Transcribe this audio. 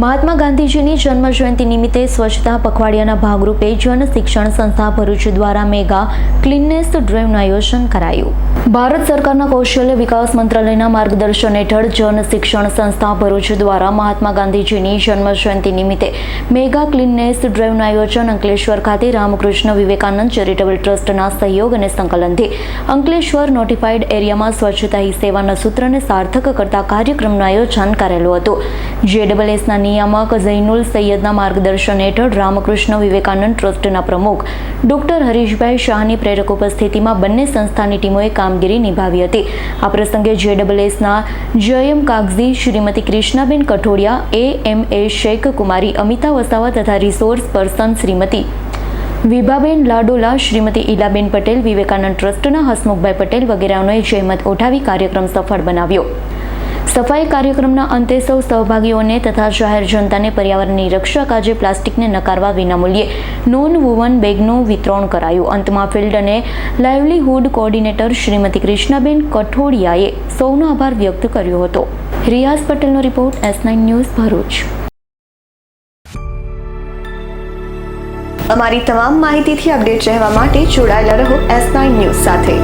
મહાત્મા ગાંધીજીની જન્મ જયંતિ નિમિત્તે સ્વચ્છતા પખવાડિયાના ભાગરૂપે જન શિક્ષણ સંસ્થા ભરૂચ દ્વારા મેગા ક્લીનનેસ ડ્રાઈવનું આયોજન કરાયું. ભારત સરકારના કૌશલ્ય વિકાસ મંત્રાલયના માર્ગદર્શન હેઠળ જન શિક્ષણ સંસ્થા ભરૂચ દ્વારા મહાત્મા ગાંધીજીની જન્મ જયંતિ નિમિત્તે મેગા ક્લીનનેસ ડ્રાઈવનું આયોજન અંકલેશ્વર ખાતે રામકૃષ્ણ વિવેકાનંદ ચેરિટેબલ ટ્રસ્ટના સહયોગ અને સંકલનથી અંકલેશ્વર નોટિફાઈડ એરિયામાં સ્વચ્છતા હી સેવાના સૂત્રને સાર્થક કરતા કાર્યક્રમનું આયોજન કરેલું હતું. જેડબલએસના નિયામક ઝૈનુલ સૈયદના માર્ગદર્શન હેઠળ રામકૃષ્ણ વિવેકાનંદ ટ્રસ્ટના પ્રમુખ ડોક્ટર હરીશભાઈ શાહની પ્રેરક ઉપસ્થિતિમાં બંને સંસ્થાની ટીમોએ કામગીરી નિભાવી હતી. આ પ્રસંગે જેડબલએસના જયમ કાગઝી, શ્રીમતી કૃષ્ણાબેન કઠોડિયા એ એમ એ શેખ કુમારી, અમિતા વસાવા તથા રિસોર્સ પર્સન શ્રીમતી વિભાબેન લાડોલા, શ્રીમતી ઈલાબેન પટેલ, વિવેકાનંદ ટ્રસ્ટના હસમુખભાઈ પટેલ વગેરેઓએ જહેમત ઉઠાવી કાર્યક્રમ સફળ બનાવ્યો. સફાઈ કાર્યક્રમના અંતે સૌ સહભાગીઓને તથા જાહેર જનતાને પર્યાવરણની રક્ષા કાજે પ્લાસ્ટિકને નકારવા વિનામૂલ્યે નોન વુવન બેગનું વિતરણ કરાયું. અંતમાં ફિલ્ડ અને લાઇવલીહુડ કોઓર્ડિનેટર શ્રીમતી કૃષ્ણાબેન કઠોડિયાએ સૌનો આભાર વ્યક્ત કર્યો હતો. રિયાઝ પટેલનો report S nine news Bharuch. અમારી તમામ માહિતીથી અપડેટ રહેવા માટે જોડાયેલા રહો એસ નાઇન ન્યૂઝ સાથે.